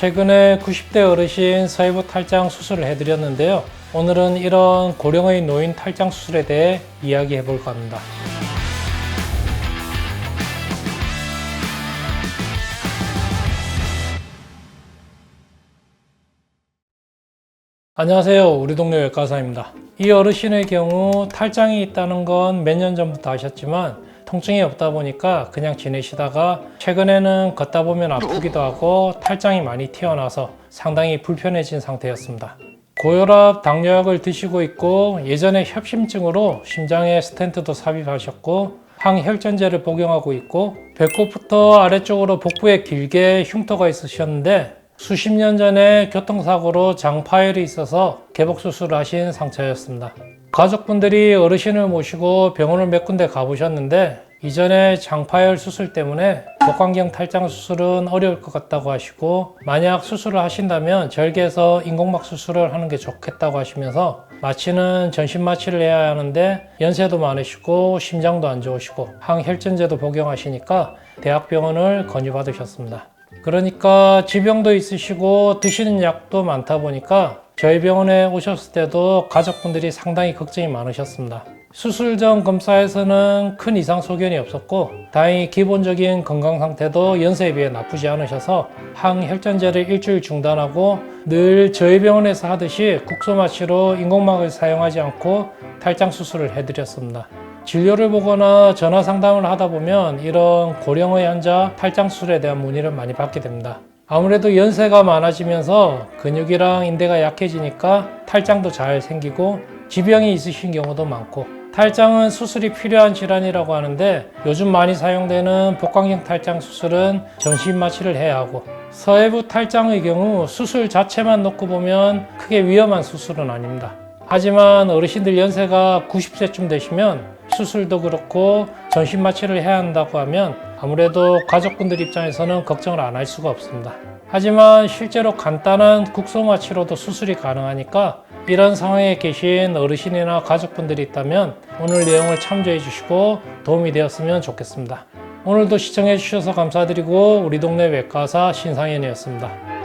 최근에 90대 어르신 서해부 탈장 수술을 해드렸는데요. 오늘은 이런 고령의 노인 탈장 수술에 대해 이야기해 볼까 합니다. 안녕하세요. 우리 동네 외과사입니다. 이 어르신의 경우 탈장이 있다는 건 몇 년 전부터 아셨지만 통증이 없다 보니까 그냥 지내시다가 최근에는 걷다 보면 아프기도 하고 탈장이 많이 튀어나와서 상당히 불편해진 상태였습니다. 고혈압, 당뇨약을 드시고 있고 예전에 협심증으로 심장에 스텐트도 삽입하셨고 항혈전제를 복용하고 있고 배꼽부터 아래쪽으로 복부에 길게 흉터가 있으셨는데 수십 년 전에 교통사고로 장 파열이 있어서 개복 수술을 하신 상처였습니다. 가족분들이 어르신을 모시고 병원을 몇 군데 가보셨는데 이전에 장파열 수술 때문에 복강경 탈장 수술은 어려울 것 같다고 하시고 만약 수술을 하신다면 절개에서 인공막 수술을 하는 게 좋겠다고 하시면서 마취는 전신 마취를 해야 하는데 연세도 많으시고 심장도 안 좋으시고 항혈전제도 복용하시니까 대학병원을 권유받으셨습니다. 그러니까 지병도 있으시고 드시는 약도 많다 보니까 저희 병원에 오셨을 때도 가족분들이 상당히 걱정이 많으셨습니다. 수술 전 검사에서는 큰 이상 소견이 없었고 다행히 기본적인 건강 상태도 연세에 비해 나쁘지 않으셔서 항혈전제를 일주일 중단하고 늘 저희 병원에서 하듯이 국소 마취로 인공막을 사용하지 않고 탈장 수술을 해드렸습니다. 진료를 보거나 전화 상담을 하다 보면 이런 고령의 환자 탈장 수술에 대한 문의를 많이 받게 됩니다. 아무래도 연세가 많아지면서 근육이랑 인대가 약해지니까 탈장도 잘 생기고 지병이 있으신 경우도 많고 탈장은 수술이 필요한 질환이라고 하는데 요즘 많이 사용되는 복강경 탈장 수술은 전신 마취를 해야 하고 서해부 탈장의 경우 수술 자체만 놓고 보면 크게 위험한 수술은 아닙니다. 하지만 어르신들 연세가 90세쯤 되시면 수술도 그렇고 전신 마취를 해야 한다고 하면 아무래도 가족분들 입장에서는 걱정을 안 할 수가 없습니다. 하지만 실제로 간단한 국소 마취로도 수술이 가능하니까 이런 상황에 계신 어르신이나 가족분들이 있다면 오늘 내용을 참조해 주시고 도움이 되었으면 좋겠습니다. 오늘도 시청해 주셔서 감사드리고 우리 동네 외과사 신상현이었습니다.